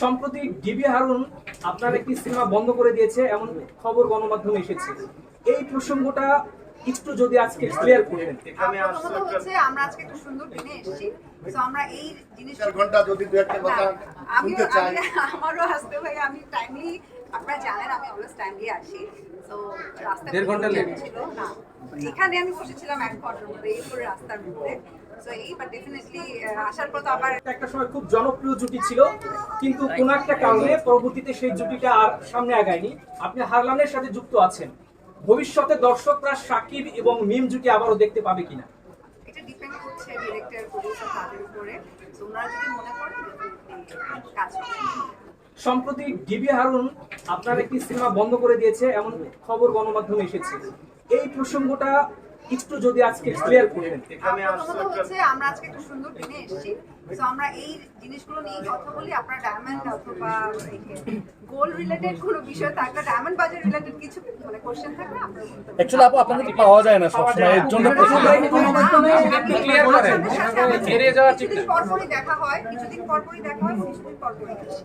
সম্প্রতি ডিবি হারুন আপনার একটি সিনেমা বন্ধ করে দিয়েছে এমন খবর গণমাধ্যমে এসেছে। এই প্রসঙ্গটা একটু যদি আজকে ক্লিয়ার করতেন। প্রথমত হচ্ছে আমরা আজকে একটা সুন্দর দিনে এসেছি। তো আমরা এই জিনিসটা ঘণ্টা যদি দু একটা কথা শুনতে চাই। আমি- আমারও আসতে ভাই আমি টাইমলি আপনারা জানেন আমি অলওয়েজ টাইমলি আসি তো রাস্তায় দেড় ঘণ্টা? জ্যাম ছিল না। এখানে আমি বসেছিলাম এক ঘণ্টার মধ্যে এই পুরো রাস্তার মধ্যে। তো এই বাট ডেফিনেটলি আসার পর তো আবার একটা সময় খুব জনপ্রিয় জুটি ছিল কিন্তু কোন একটা কারণে পরবর্তীতে সেই জুটিটা আর সামনে আগায়নি। আপনি হারলানের সাথে যুক্ত আছেন। ভবিষ্যতে দর্শকরা সাকিব এবং মিম জুটি আবারও দেখতে পাবে কিনা? এটা ডিপেন্ড করছে ডিরেক্টর প্রডিউসার তাদের উপরে। তোমরা যদি মনে করো কাজ হবে সম্প্রতি ডিবি হারুন আপনার একটি সিনেমা বন্ধ করে দিয়েছে এমন খবর গণমাধ্যমে এসেছে এই প্রসঙ্গটা একটু যদি আজকে ক্লিয়ার হচ্ছে আমরা আজকে একটা সুন্দর দিনে এসেছি তো আমরা এই জিনিসগুলো নিয়ে কথা বলি আপনার ডায়মন্ড অথবা গোল রিলেটেড কোনো বিষয় থাকলে ডায়মন্ড বাজার রিলেটেড কিছু মানে কোশ্চেন থাকলে আপু পাওয়া যায় না সবসময় এর জন্য প্রশ্ন করেন। আপনাদের সাথে আমাদের পরপরই দেখা হয় কিছুদিন পরপরই দেখা হয় কিছুদিন পরপরই আসি